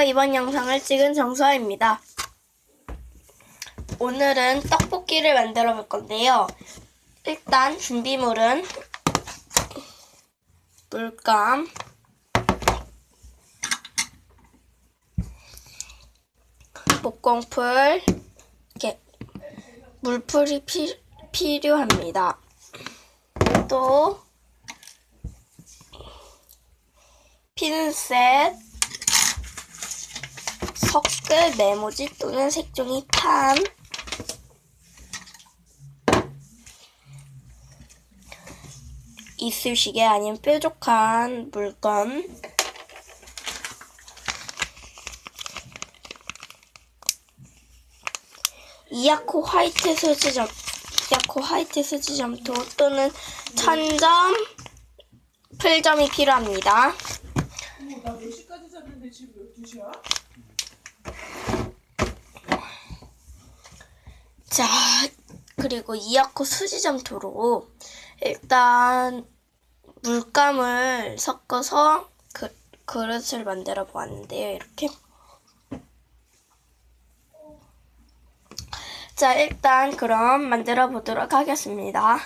이번 영상을 찍은 정수아입니다. 오늘은 떡볶이를 만들어 볼 건데요. 일단 준비물은 물감, 목공풀, 이렇게 물풀이 피, 필요합니다. 또 핀셋, 석글, 메모지 또는 색종이 판, 이쑤시개 아니면 뾰족한 물건, 이아코 화이트 수지점, 이아코 화이트 수지점토 또는 천점, 풀점이 필요합니다. 나 4시까지 잤는데 지금 12시야? 자, 그리고 이아코 수지점토로 일단 물감을 섞어서 그, 그릇을 만들어 보았는데요. 이렇게. 자, 일단 그럼 만들어 보도록 하겠습니다.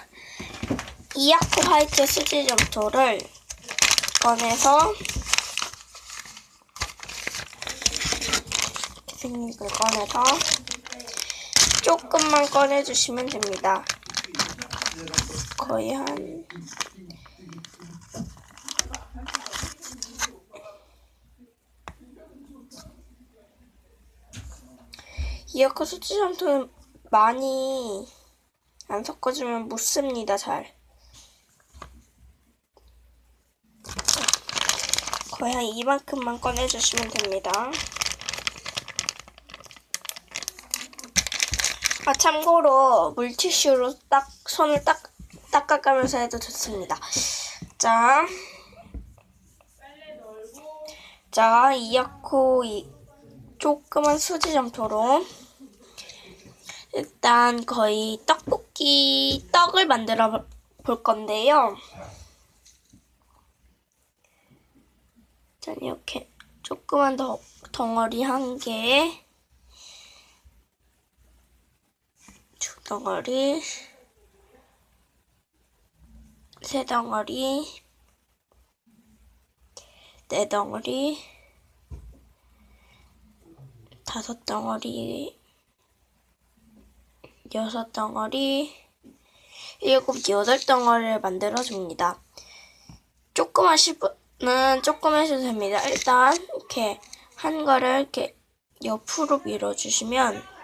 이아코 화이트 수지점토를 꺼내서 생긴 걸 꺼내서 조금만 꺼내주시면 됩니다. 거의 한 이어커 수치점토는 많이 안 섞어주면 묻습니다, 잘. 거의 한 이만큼만 꺼내주시면 됩니다. 아 참고로 물티슈로 딱 손을 딱 닦아가면서 해도 좋습니다. 자, 자 이아코 이 조그만 수지 점토로 일단 거의 떡볶이 떡을 만들어 볼 건데요. 자 이렇게 조그만 더, 덩어리 한 개. 두 덩어리, 세 덩어리, 네 덩어리, 다섯 덩어리, 여섯 덩어리, 일곱, 여덟 덩어리를 만들어 줍니다. 조금 하실 분은 조금 하셔도 됩니다. 일단 이렇게 한 거를 이렇게 옆으로 밀어 주시면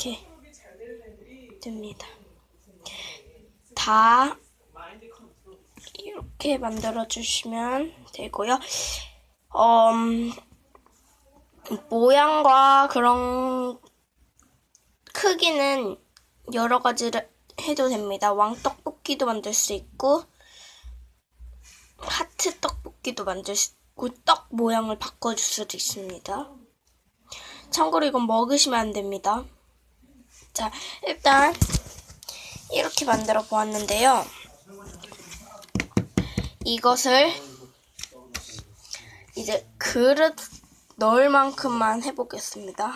이렇게 됩니다. 다 이렇게 만들어 주시면 되고요. 어, 음, 모양과 그런 크기는 여러 가지를 해도 됩니다. 왕떡볶이도 만들 수 있고 하트 떡볶이도 만들 수 있고 떡 모양을 바꿔줄 수도 있습니다. 참고로 이건 먹으시면 안 됩니다. 자, 일단 이렇게 만들어 보았는데요. 이것을 이제 그릇 넣을 만큼만 해보겠습니다.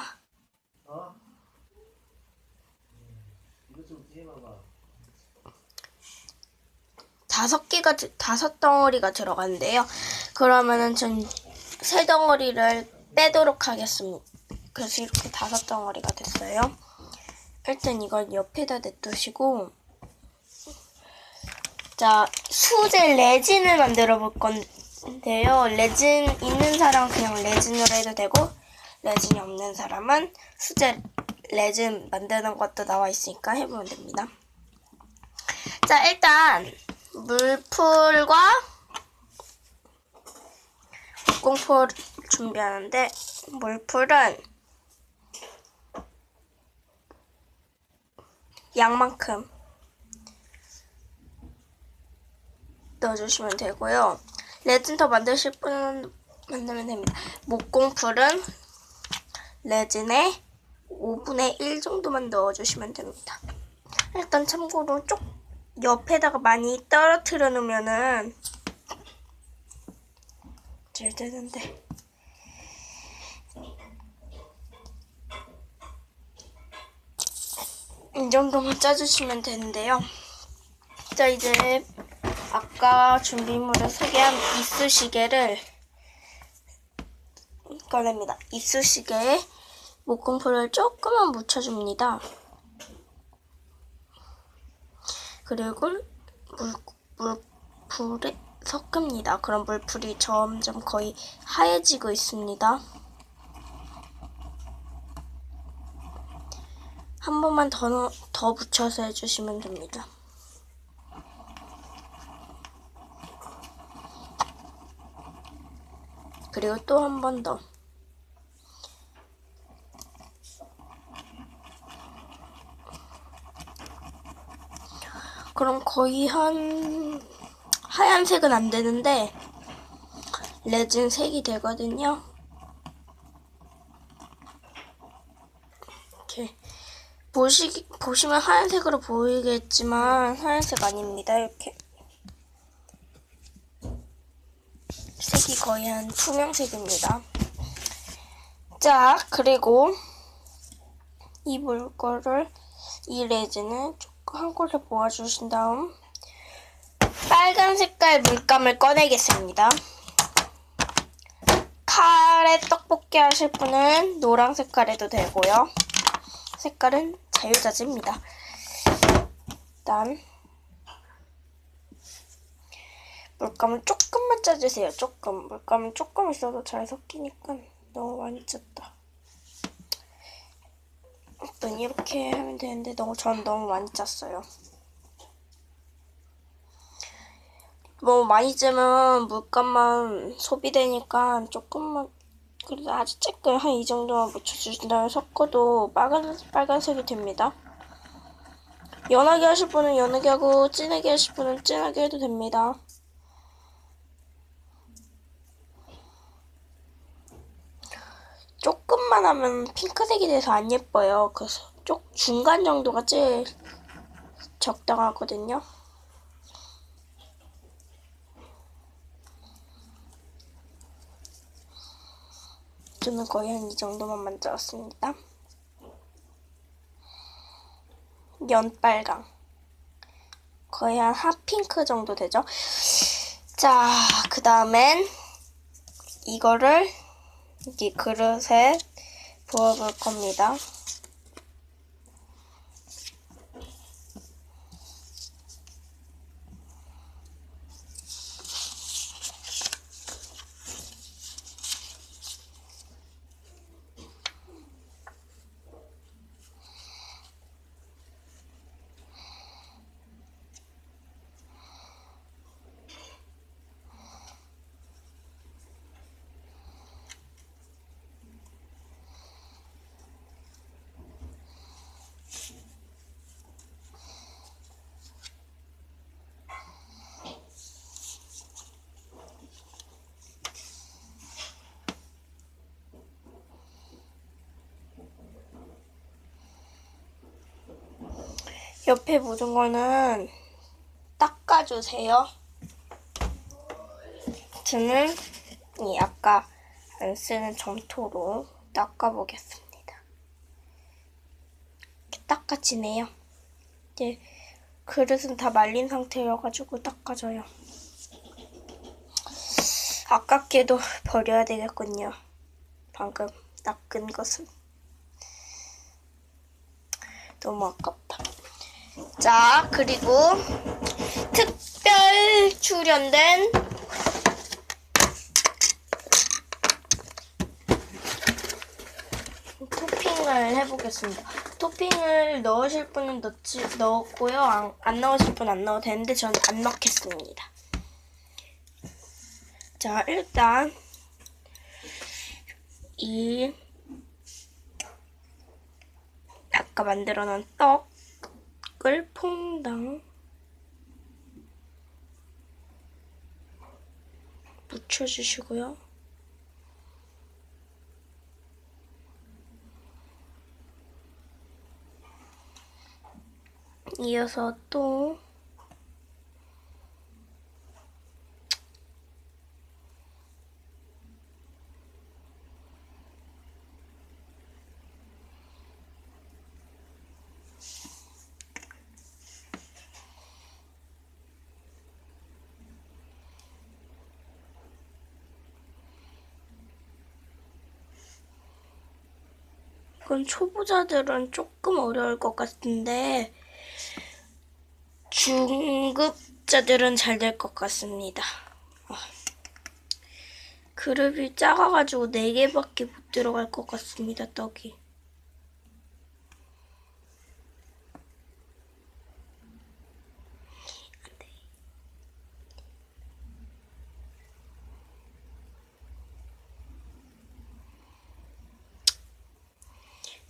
다섯 개가 들- 다섯 덩어리가 들어가는데요. 그러면은 전 세 덩어리를 빼도록 하겠습니다. 그래서 이렇게 다섯 덩어리가 됐어요. 일단 이걸 옆에다 냅두시고 자 수제 레진을 만들어 볼 건데요. 레진 있는 사람은 그냥 레진으로 해도 되고 레진이 없는 사람은 수제 레진 만드는 것도 나와 있으니까 해보면 됩니다. 자 일단 물풀과 공포를 준비하는데 물풀은 양만큼 넣어주시면 되고요. 레진 더 만드실 분은 만들면 됩니다. 목공풀은 레진의 5분의 1 정도만 넣어주시면 됩니다. 일단 참고로 쪽 옆에다가 많이 떨어뜨려 놓으면은 잘 되는데. 이 정도만 짜주시면 되는데요. 자, 이제 아까 준비물을 소개한 이쑤시개를 꺼냅니다. 이쑤시개에 목공풀을 조금만 묻혀줍니다. 그리고 물, 물풀에 섞습니다. 그럼 물풀이 점점 거의 하얘지고 있습니다. 한 번만 더, 넣- 더 붙여서 해주시면 됩니다. 그리고 또 한 번 더. 그럼 거의 한 하얀색은 안 되는데 레진 색이 되거든요. 이렇게 보시 보시면 하얀색으로 보이겠지만 하얀색 아닙니다. 이렇게 색이 거의 한 투명색입니다. 자, 그리고 이 물거를 이 레진을 조금 한 곳에 모아주신 다음 빨간 색깔 물감을 꺼내겠습니다. 카레 떡볶이 하실 분은 노랑 색깔 해도 되고요. 색깔은 자유자재입니다. 일단 물감을 조금만 짜주세요. 조금. 물감은 조금 있어도 잘 섞이니까 너무 많이 짰다. 일단 이렇게 하면 되는데 너무 전 너무 많이 짰어요. 너무 많이 짜면 물감만 소비되니까 조금만 그래도 아주 조금 한 이 정도만 묻혀주신 다음에 섞어도 빨간, 빨간색이 됩니다. 연하게 하실 분은 연하게 하고 진하게 하실 분은 진하게 해도 됩니다. 조금만 하면 핑크색이 돼서 안 예뻐요. 그래서 쪽 중간 정도가 제일 적당하거든요. 저는 거의 한 이 정도만 만들었습니다. 연빨강. 거의 한 핫핑크 정도 되죠? 자, 그 다음엔 이거를 이 그릇에 부어볼 겁니다. 옆에 묻은 거는 닦아주세요. 저는 이 아까 안 쓰는 점토로 닦아보겠습니다. 이렇게 닦아지네요. 이제 그릇은 다 말린 상태여가지고 닦아져요. 아깝게도 버려야 되겠군요. 방금 닦은 것은. 너무 아깝다. 자, 그리고 특별 출연된 토핑을 해보겠습니다. 토핑을 넣으실 분은 넣지, 넣었고요. 안, 안 넣으실 분은 안 넣어도 되는데 저는 안 넣겠습니다. 자, 일단 이 아까 만들어 놓은 떡 을 퐁당 묻혀주시고요. 이어서 또 이건 초보자들은 조금 어려울 것 같은데 중급자들은 잘 될 것 같습니다. 아. 그릇이 작아가지고 4개밖에 못 들어갈 것 같습니다, 떡이.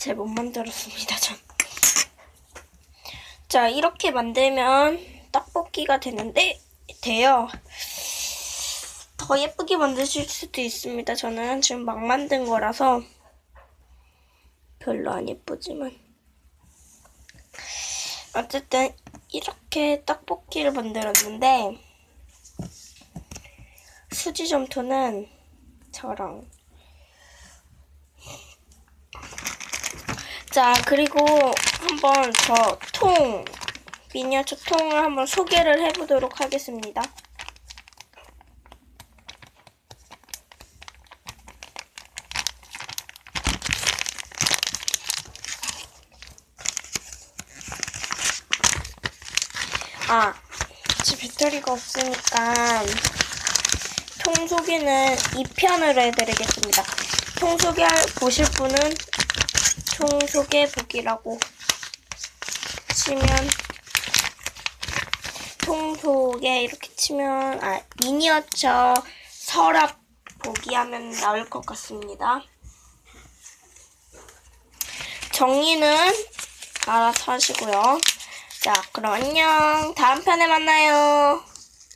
잘 못 만들었습니다, 전. 자, 이렇게 만들면 떡볶이가 되는데, 돼요. 더 예쁘게 만드실 수도 있습니다. 저는 지금 막 만든 거라서 별로 안 예쁘지만. 어쨌든, 이렇게 떡볶이를 만들었는데, 수지 점토는 저랑 자, 그리고 한번 저 통, 미니어처 통을 한번 소개를 해보도록 하겠습니다. 아, 집 배터리가 없으니까 통 소개는 2편으로 해드리겠습니다. 통 소개 보실 분은 총 소개 보기라고 치면 통 소개 이렇게 치면 아 미니어처 서랍 보기 하면 나올 것 같습니다. 정리는 알아서 하시고요. 자, 그럼 안녕. 다음 편에 만나요.